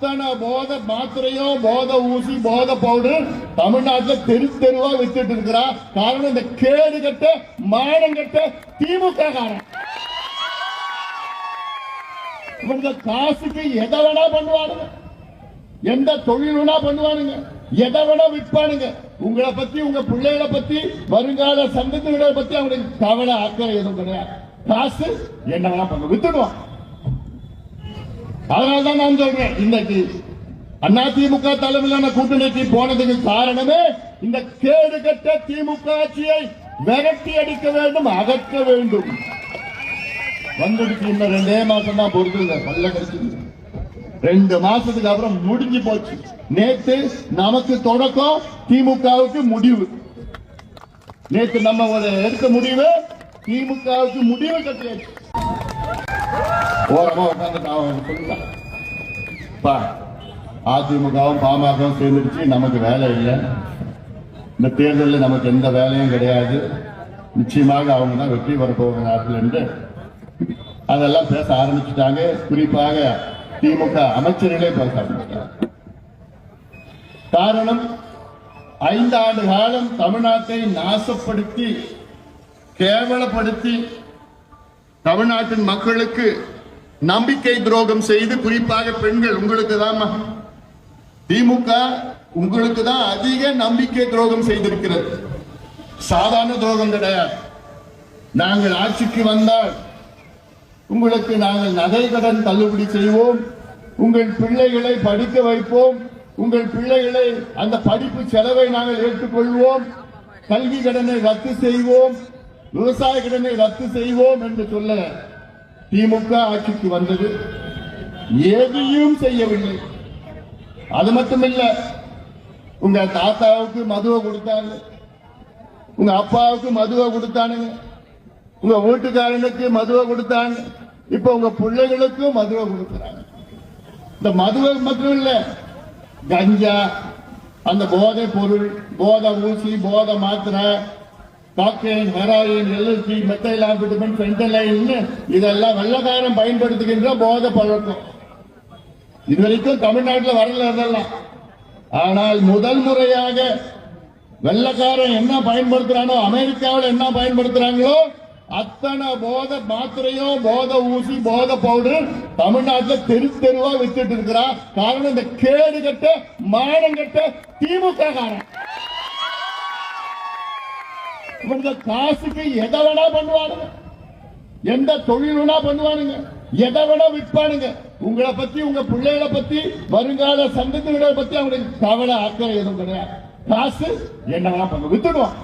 அத்தனை போத மாத்திரையோ போத ஊசி போத பவுடர் தமிழ்நாட்டுல தெரு தெருவா வித்துட்டு இருக்கிறா. காரணம் இந்த கேடு கட்ட மானம் கட்ட திமுக காரணம் இவங்க காசுக்கு எதை வேணா பண்ணுவானுங்க. எந்த தொழில் வேணா பண்ணுவானுங்க. எதை வேணா விற்பானுங்க உங்களை பத்தி உங்க பிள்ளைகளை பத்தி வருங்கால சந்ததிகளை பத்தி அவங்களுக்கு கவலை அக்கறை எதுவும் கிடையாது. காசு என்ன வேணா பண்ண வித்துடுவான். அதனாலதான் நான் சொல்றேன் இன்னைக்கு அண்ணா திமுக தலைமையிலான கூட்டணிக்கு போனதுக்கு காரணமே இந்த கேடு கட்ட திமுக ஆட்சியை விரட்டி அடிக்க வேண்டும் அகற்ற வேண்டும். வந்துடுச்சு இன்னும் ரெண்டே மாசம் தான் பொறுத்துங்க பல்ல ரெண்டு மாசத்துக்கு அப்புறம் முடிஞ்சு போச்சு. நேத்து நமக்கு தொடக்கம் திமுகவுக்கு முடிவு. நேத்து நம்ம எடுத்த முடிவு திமுகவுக்கு முடிவு கட்டியாச்சு. ஓரமா உட்காந்து அவன் சொல்லிட்டான் பா அதிமுகவும் பாமகவும் சேர்ந்துடுச்சு நமக்கு வேலை இல்லை. இந்த தேர்தலில் நமக்கு எந்த வேலையும் கிடையாது. நிச்சயமாக அவங்க தான் வெற்றி பெற என்று அதெல்லாம் பேச ஆரம்பிச்சுட்டாங்க. குறிப்பாக திமுக அமைச்சர்களே பேச ஆரம்பிச்சிட்டாங்க. காரணம் ஐந்தாண்டு காலம் தமிழ்நாட்டை நாசப்படுத்தி கேவலப்படுத்தி தமிழ்நாட்டின் மக்களுக்கு நம்பிக்கை துரோகம் செய்து குறிப்பாக பெண்கள் உங்களுக்கு தான் திமுக உங்களுக்கு தான் அதிக நம்பிக்கை துரோகம் செய்திருக்கிறது. சாதாரண துரோகம் கிடையாது. நாங்கள் ஆட்சிக்கு வந்தால் உங்களுக்கு நாங்கள் நகை கடன் தள்ளுபடி செய்வோம் உங்கள் பிள்ளைகளை படிக்க வைப்போம் உங்கள் பிள்ளைகளை அந்த படிப்பு செலவை நாங்கள் ஏற்றுக்கொள்வோம் கல்வி கடனை ரத்து செய்வோம் விவசாய கடனை ரத்து செய்வோம் என்று சொல்ல திமுக ஆட்சிக்கு வந்தது. எதையும் செய்யவில்லை. அது மட்டுமில்ல உங்க தாத்தாவுக்கு மதுவை கொடுத்தாங்க. உங்க அப்பாவுக்கு மதுவை கொடுத்தானுங்க. உங்க வீட்டுக்காரனுக்கு மதுவை கொடுத்தாங்க. இப்ப உங்க பிள்ளைகளுக்கும் மதுவை கொடுக்குறாங்க. இந்த மதுவை மட்டும் இல்ல கஞ்சா அந்த போதை பொருள் போதை ஊசி போதை மாத்திரை cocaine heroin LSD methyl amphetamine fentanyl இதெல்லாம் வெள்ளக்காரன் பயன்படுத்துகின்ற போதை பழக்கம். இது வரைக்கும் தமிழ்நாட்டில் வரல இதெல்லாம் ஆனால் முதல் முறையாக வெள்ளக்காரன் என்ன பயன்படுத்துறானோ அமெரிக்காவில் என்ன பயன்படுத்துறாங்களோ அத்தனை போத மாத்திரையோ போத ஊசி போத பவுடர் தமிழ்நாட்டில் தெரு தெருவா வித்துட்டு இருக்கிறா காரணம் இந்த கேடு கட்ட மானம் கட்ட திமுக காரன் இவங்க காசுக்கு எதை வேணா பண்ணுவானுங்க. எந்த தொழில் வேணா பண்ணுவானுங்க. எதை வேணா விற்பானுங்க. உங்களை பத்தி உங்க பிள்ளைகளை பத்தி வருங்கால சந்ததிகளை பத்தி அவங்களுக்கு கவலை அக்கறை எதுவும் கிடையாது. காசு என்ன வேணா பண்ணுவோம் வித்துடுவான்